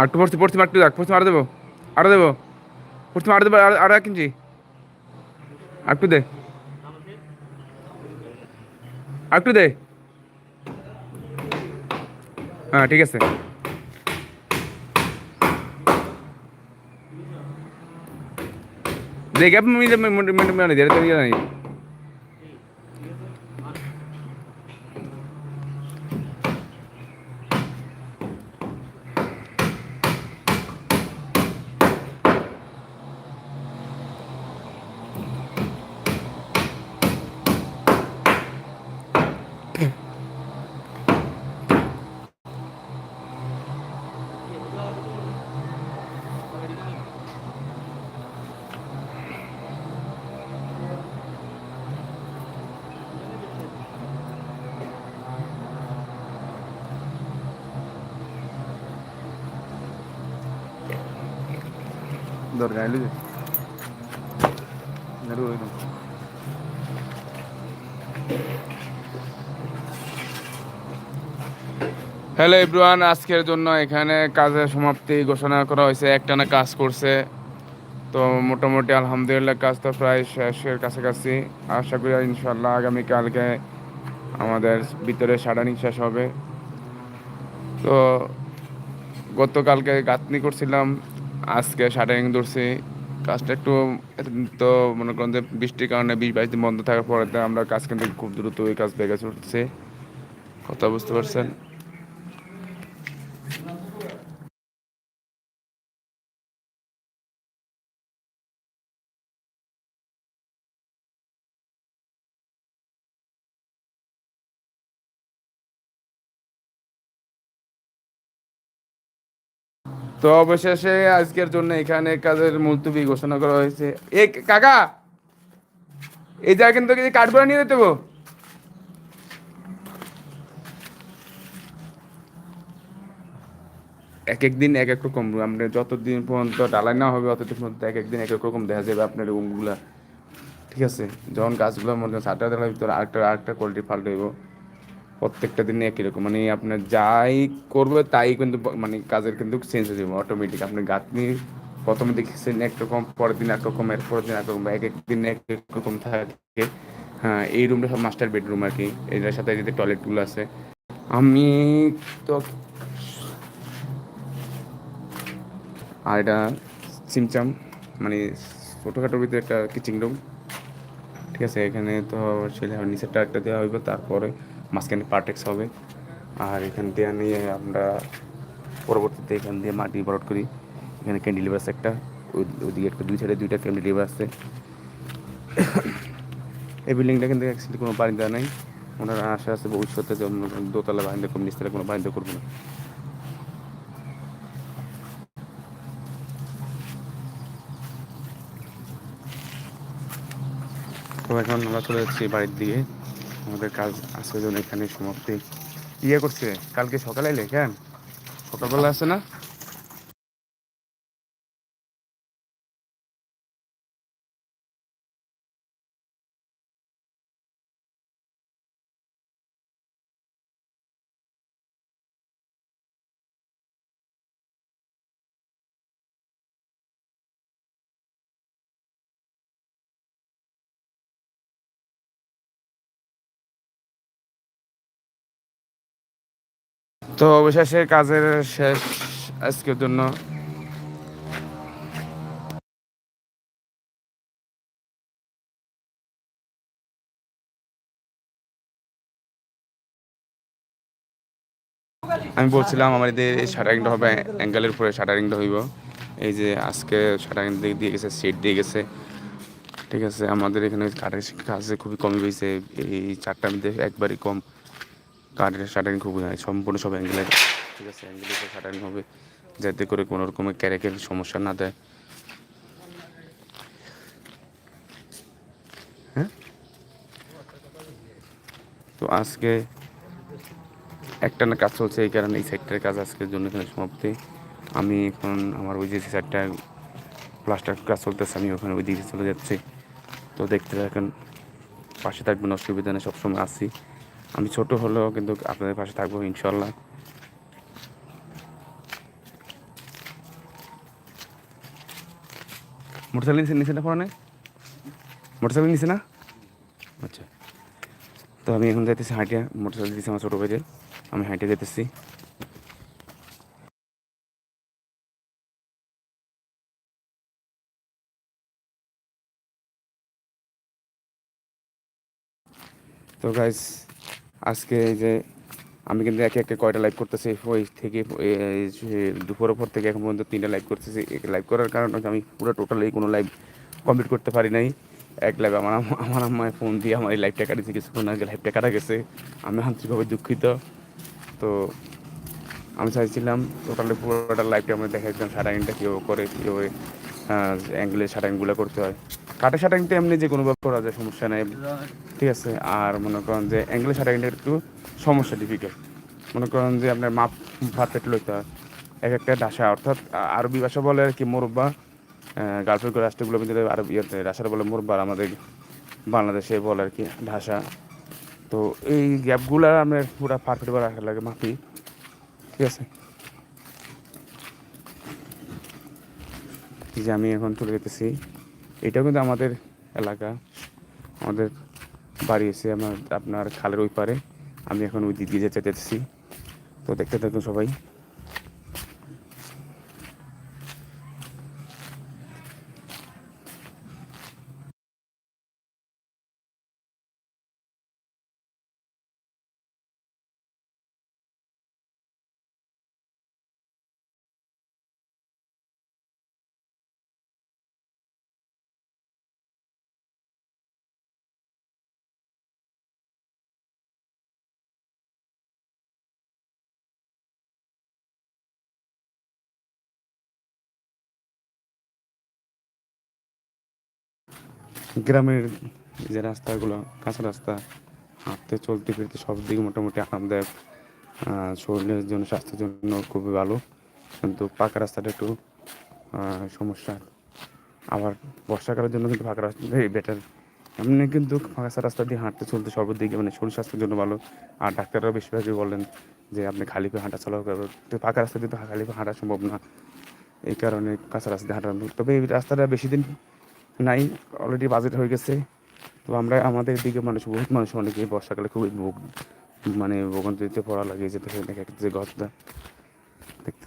আর একটু পড়ছি পড়ছি, একটু দেখ পড়ছি, আরও দেবো আরও দেবো। পড়ছি, আরও দেবো, আরো- এক ইঞ্চি। একটু দে। একটু দে। হ্যাঁ ঠিক আছে। দেখ আপনি মিনিট মিনিট মিনিট মিনিট দরকার যে নেরু হইল হ্যালো এভরিওয়ান আজকের জন্য এখানে কাজের সমাপ্তি ঘোষণা করা হয়েছে। একটানা কাজ করছে। তো মোটামুটি আলহামদুলিল্লাহ, কাজ তো প্রায় শেষের কাছাকাছি। আশা করি ইনশাল্লাহ আগামীকালকে আমাদের ভিতরে শাটারিং শেষ হবে। তো গতকালকে গাঁথনি করছিলাম। আজকে শাটারিং ধরছি, কাজটা একটু তো মনে করেন যে বৃষ্টির কারণে বিশ বাইশ দিন বন্ধ থাকার পরে আমরা কাজ কিন্তু খুব দ্রুত ওই কাজ বেগে চলছে কথা বুঝতে পারছেন? তো অবশেষে আজকের জন্য এখানে কাজের মুলতুবি ঘোষণা করা হয়েছে। এ কাকা, এই জায়গা কিন্তু কাঠগোড়া নিয়ে যেতে এক এক দিন এক এক রকম আপনি যতদিন পর্যন্ত ডালাই না হবে, অতদিন পর্যন্ত এক এক দিন এক এক রকম দেখা যাবে আপনার রুমগুলা। ঠিক আছে? যখন গাছগুলো মনে করেন সাতটা দেওয়ার ভিতরে আরেকটা আরেকটা কোয়ালিটি পাল্টাইব প্রত্যেকটা দিনে একই রকম। মানে আপনার যাই করবে, তাই কিন্তু মানে কাজের কিন্তু চেঞ্জ হয়ে যাবে অটোমেটিক আপনি গাঁথনি প্রথমে দেখেছেন একরকম পরের দিন একরকম এর পরের দিন একরকম এক এক দিন এক এক রকম থাকে। হ্যাঁ এই রুমটা সব মাস্টার বেডরুম আর কি। এটার সাথে যদি টয়লেটগুলো আছে। আমি তো আর এটা চিমচাম মানে ছোটোখাটোর ভিতরে একটা কিচিং রুম ঠিক আছে, এখানে তো ছেলে নিচেরটা একটা দেওয়া হইব, তারপরে মাঝখানে পার্টেক্স হবে। আর এখান দিয়ে নিয়ে আমরা পরবর্তীতে এখান দিয়ে মাটি বরট করি। এখানে ক্যান্ডিলিভার আছে একটা, ওই- ওইদিকে একটা, দুই সাইডে দুইটা ক্যান্ডিলিভার আছে। এই বিল্ডিংটা কিন্তু অ্যাকচুয়ালি কোনো বারিন্দা নাই। ওনারা আশা আছে ভবিষ্যতে যে দোতলা বারিন্দা কোনো নিচতলা কোনো বারিন্দা করব না। তো এখন আমরা চলে যাচ্ছি বাড়ির দিকে। আমাদের কাজ আজকের জন্য এখানে সমাপ্তি। ইয়ে করছে? কালকে সকালে এলে, কেন? সকালবেলা আছে না? তো অবশেষে কাজের শেষ আজকের জন্য। আমি বলছিলাম আমাদের এই শাটারিংটা হবে অ্যাঙ্গেলের উপরে শাটারিংটা হইব। এই যে আজকে শাটারিং দিয়ে গেছে সেট দিয়ে গেছে। ঠিক আছে, আমাদের এখানে কাঠের কাজে খুবই কমই হয়েছে। এই চারটার মধ্যে একবারই কম। কাঠের শাটারিং খুব সম্পূর্ণ সব অ্যাঙ্গেলের ঠিক আছে অ্যাঙ্গেলের শাটারিং হবে, যাতে করে কোনো রকমের ক্যারেকের সমস্যা না দেয়। হ্যাঁ? তো আজকে একটা না কাজ চলছে, এই কারণে এই সাইডটার কাজ আজকের জন্য এখানে সমাপ্তি। আমি এখন আমার ওই যে সাইডটা প্লাস্টার কাজ চলতেছে, আমি ওখানে ওই দিকে চলে যাচ্ছি। তো দেখতে থাকেন, পাশে থাকবেন, অসুবিধা নেই, সবসময় আসি আমি ছোট হলেও কিন্তু আপনাদের পাশে থাকব ইনশাল্লাহ মোটরসাইকেল নিচে নিচে না পড়ানে মোটরসাইকেল নিচে না? আচ্ছা। তো আমি এখন যাইতেছি হাঁটিয়া, মোটরসাইকেল দিচ্ছি আমার ছোটো ভাইতে আমি হাঁটিয়ে যেতেছি তো গাইস আজকে যে আমি কিন্তু একে একে কয়টা লাইভ করতেছি, ওই থেকে দুপুরের পর থেকে এখন পর্যন্ত তিনটা লাইভ করতেছি। লাইভ করার কারণে হচ্ছে আমি পুরো টোটালি কোনো লাইভ কমপ্লিট করতে পারি নাই। এক লাইভ আমার আমার আম্মায় ফোন দিয়ে আমার এই লাইভটা কাটিয়েছে, কিছুক্ষণ আগে লাইভটা কাটা গেছে। আমি আন্তরিকভাবে দুঃখিত। তো আমি চাইছিলাম টোটালি পুরোটা লাইভটা আমরা দেখাচ্ছিলাম শাটারিংটা কীভাবে করে, কীভাবে অ্যাঙ্গেলের শাটারিংগুলো করতে হয়। কাটে শাটারিং তো এমনি যে কোনোভাবে করা যায়, সমস্যা নেই। ঠিক আছে, আর মনে করেন যে অ্যাঙ্গেলের শাটারিংটা একটু সমস্যা ডিফিকাল্ট মনে করেন যে আপনার মাপ পারফেক্ট লইতে হয়। এক একটা ভাষা অর্থাৎ আরবি ভাষা বলে আর কি মোরব্বা গার্লফ্রেন্ড রাষ্ট্রগুলো ভিতরে আরবি ইয়েতে রাশার বলে মোরব্বা আমাদের বাংলাদেশে বলে আর কি ভাষা তো এই গ্যাপগুলো আমরা পুরো পারফেক্ট করে রাখা লাগে মাপি। ঠিক আছে? যে আমি এখন চলে যেতেছি এটাও কিন্তু আমাদের এলাকা। আমাদের বাড়ি এসে আমার আপনার খালের ওই পারে। আমি এখন ওই দিক দিয়ে যেতে যেতেছি তো দেখতে থাকুন সবাই। গ্রামের যে রাস্তাগুলো, কাঁচা রাস্তা, হাঁটতে, চলতে, ফিরতে সব দিকে মোটামুটি আরামদায়ক। শরীরের জন্য, স্বাস্থ্যের জন্য খুবই ভালো। কিন্তু পাকা রাস্তাটা একটু সমস্যা। আবার বর্ষাকালের জন্য কিন্তু ফাঁকা রাস্তা বেটার এমনি কিন্তু ফাঁকা রাস্তা দিয়ে হাঁটতে, চলতে সর্বদিকে মানে শরীর স্বাস্থ্যের জন্য ভালো। আর ডাক্তাররা বেশিরভাগই বলেন যে, আপনি খালি পায়ে হাঁটা চলা করবেন তো ফাঁকা রাস্তা দিয়ে তো খালি পায়ে হাঁটা সম্ভব না। এই কারণে কাঁচা রাস্তা দিয়ে হাঁটা তবে এই রাস্তাটা বেশি দিন নাই অলরেডি বাজেট হয়ে গেছে। তো আমরা, আমাদের দিকে মানুষ, বহুত মানুষ অনেকে বর্ষাকালে খুবই মানে ভোগান্তিতে পড়া লাগে যেতে দেখা যে দেখতে।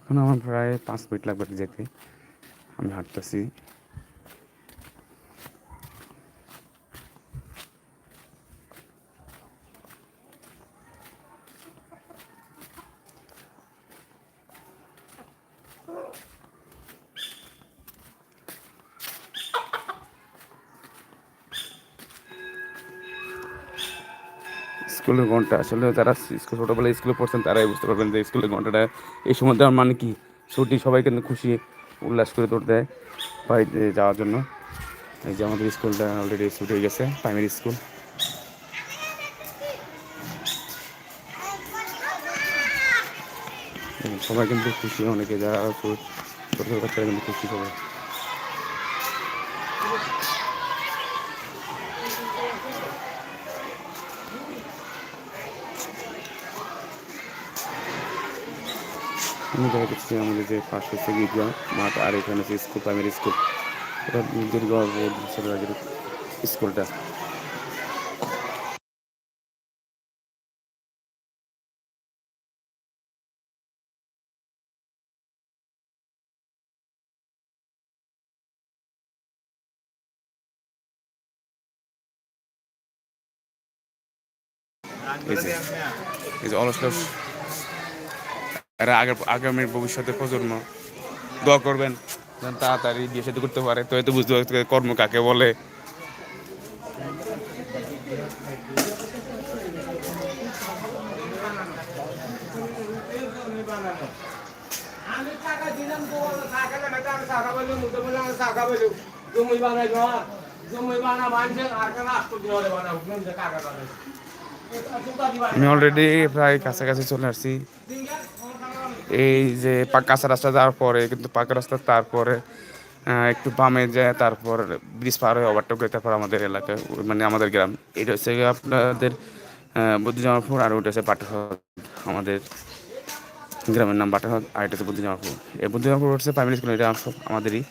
এখন আমার প্রায় পাঁচ মিনিট লাগবে যেতে। আমি হাঁটতেছি। স্কুলের ঘণ্টা, আসলে যারা স্কুল ছোটোবেলায় স্কুলে পড়ছেন, তারাই বুঝতে পারবেন যে স্কুলের ঘন্টাটা এই সময় দেওয়ার মানে কি? ছুটি সবাই কিন্তু খুশি। উল্লাস করে দৌড় দেয় বাড়িতে যাওয়ার জন্য। এই যে আমাদের স্কুলটা অলরেডি ছুটি হয়ে গেছে প্রাইমারি স্কুল সবাই কিন্তু খুশি, অনেকে যারা ছোট ছোটো বাচ্চারা কিন্তু খুশি সবাই। আমি দেখা যাচ্ছে আমাদের যে পাশে হচ্ছে গির্জা মাঠ আর এখানে হচ্ছে স্কুল প্রাইমারি স্কুল। এটা দীর্ঘ স্কুলটা। এই যে অলস এরা আগের আগামীর ভবিষ্যতের প্রজন্ম। দোয়া করবেন। তাড়াতাড়ি বিয়ে সাথে করতে পারে। তো এত বুঝতে পারছে কর্ম কাকে বলে। আমি অলরেডি প্রায় কাছাকাছি চলে আসছি। এই যে পাকা কাঁচা রাস্তা যাওয়ার পরে, কিন্তু পাকা রাস্তা তারপরে একটু বামে যায়, তারপর ব্রিজ পার হয়ে ওভারটেক করে তারপর আমাদের এলাকায় মানে আমাদের গ্রাম। এটা হচ্ছে আপনাদের বুদ্ধিজামাপুর আর ওটা হচ্ছে পাটহদ আমাদের গ্রামের নাম বাটাহদ আর এটা হচ্ছে বুদ্ধিজামাপুর এই বুদ্ধিজামাপুর হচ্ছে প্রাইমারি স্কুল এটা আম- আমাদেরই।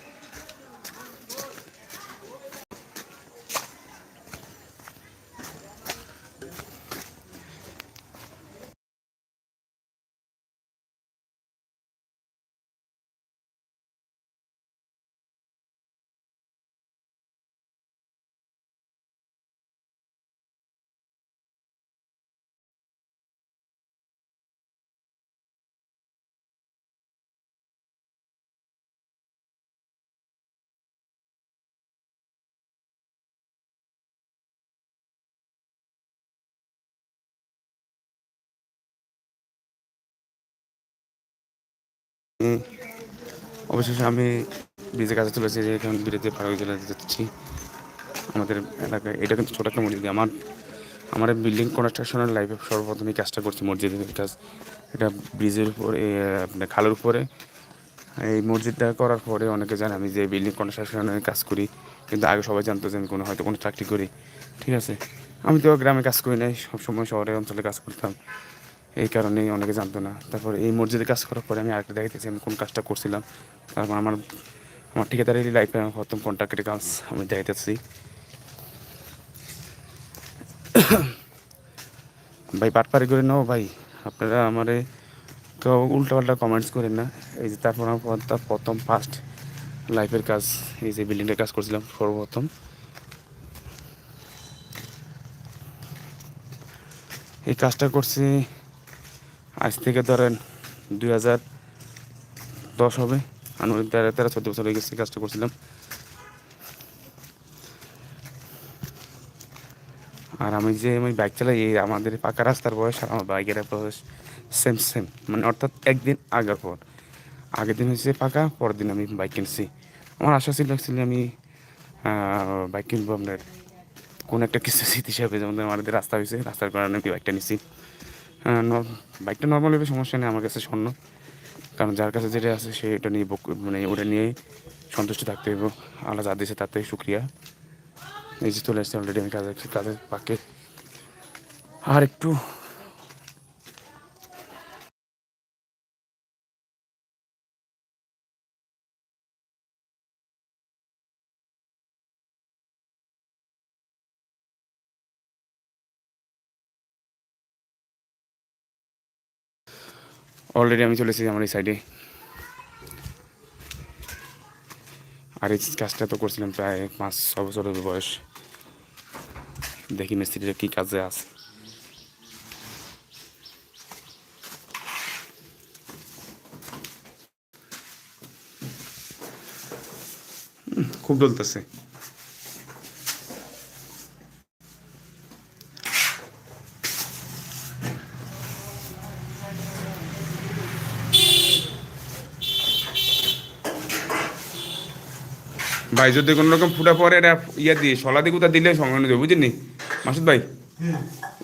অবশেষে আমি ব্রিজের কাছে চলেছি যে এখন ব্রিজে পার হয়ে চলে যাচ্ছি। আমাদের এলাকায়, এটা কিন্তু ছোট একটা মসজিদ, আমার আমার বিল্ডিং কনস্ট্রাকশনের লাইফে সর্বপ্রথম কাজটা করছি মসজিদের কাজ এটা ব্রিজের উপরে আপনার খালের উপরে। এই মসজিদটা করার পরে অনেকে জানে আমি যে বিল্ডিং কনস্ট্রাকশনের কাজ করি, কিন্তু আগে সবাই জানতো যে আমি কোনো, হয়তো কোনো চাকরি করি, ঠিক আছে? আমি তো গ্রামে কাজ করি নাই, সবসময় শহরে অঞ্চলে কাজ করতাম। এই কারণেই অনেকে জানতো না। তারপর এই মসজিদে কাজ করার পরে আমি আরেকটা দেখাইতেছি, আমি কোন কাজটা করছিলাম। তারপর আমার আমার ঠিকাদারি লাইফে প্রথম কন্ট্রাক্টের কাজ আমি দেখাইতেছি। ভাই পাটপারি করে নাও ভাই। আপনারা আমারে কেউ উল্টাপাল্টা কমেন্টস করেন না। এই যে তারপর আমার প্রথম ফার্স্ট লাইফের কাজ, এই যে বিল্ডিংটার কাজ করছিলাম সর্বপ্রথম। এই কাজটা করছি আজ থেকে ধরেন দুই হাজার দশ হবে। আনুমানিক তেরো তেরো, চোদ্দ বছর হয়ে গেছে কাজটা করছিলাম। আর আমি যে আমি বাইক চালাই, এই আমাদের পাকা রাস্তার বয়স আর আমার বাইকের বয়স সেম সেম মানে অর্থাৎ একদিন আগের পর। আগের দিন হচ্ছে পাকা, পরের দিন আমি বাইক কিনছি। আমার আশা ছিল অ্যাকচুয়ালি আমি বাইক কিনবো আপনার। কোনো একটা কিছু স্মৃতি হিসাবে যেমন আমাদের রাস্তা হয়েছে, রাস্তার কারণে আমি বাইকটা নিছি। বাইকটা নর্মাল হবে সমস্যা নেই, আমার কাছে স্বর্ণ। কারণ যার কাছে যেটা আছে সে এটা নিয়ে মানে ওটা নিয়েই সন্তুষ্ট থাকতে হবে আল্লাহ যা দিয়েছে তাতে শুক্রিয়া। এই যে চলে আসছে অলরেডি আমি কাজে কাজের পাকে। আর একটু অলরেডি আমি চলে এসেছি আমার এই সাইডে আর এই কাজটা তো করছিলাম প্রায় পাঁচ ছ বছরের বয়স। দেখি মিস্ত্রিটা কী কাজে আছে। খুব ডলতেছে ভাই যদি কোনো রকম ফুটা পরে এটা ইয়া দিয়ে সলা দিয়ে কোথা দিলে সঙ্গে দেবে বুঝলি? মাসুদ ভাই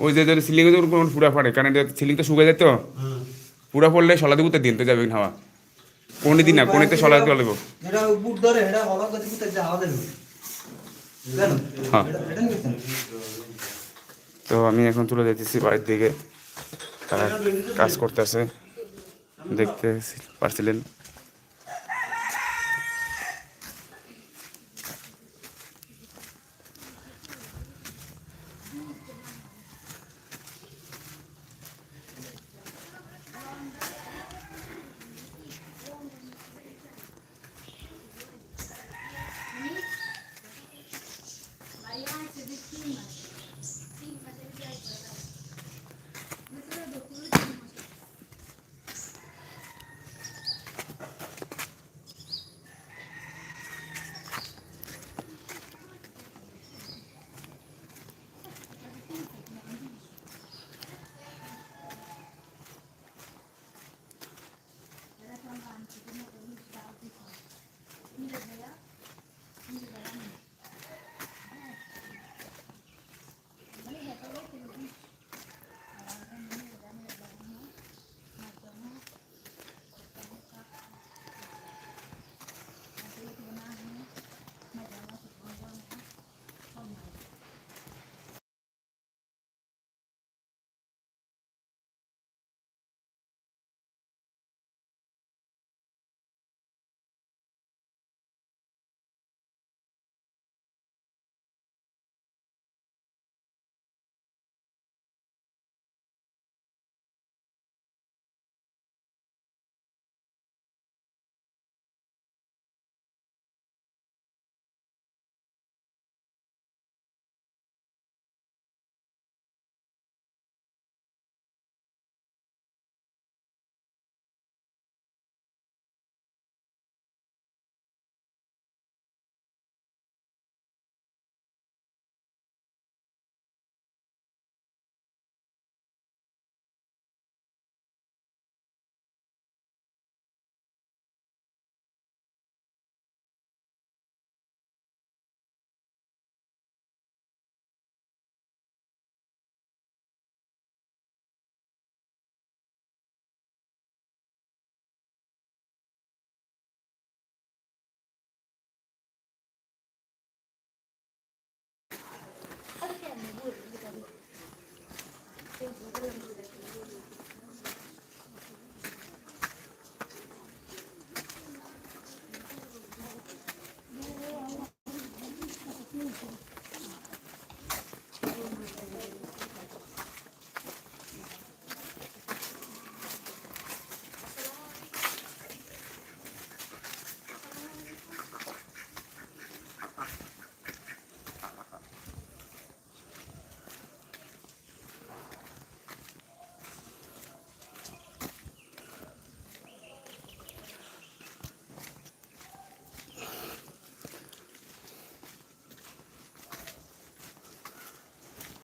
ওই যে যদি সিলিং এর কোনো ফুটা পড়ে কারণ সিলিংটা শুকে যেত পুরা পড়লে সলা দিয়ে কোথা দিন তো যাবে হাওয়া। কোন দিন না কোনেতে সলা দিয়ে লাগবে এটা বুট ধরে এটা হলো গতি ভিতরে যা হ্যাঁ। তো আমি এখন চলে যেতেছি বাড়ির দিকে। তারা কাজ করতেছে। দেখতে পারছিলেন?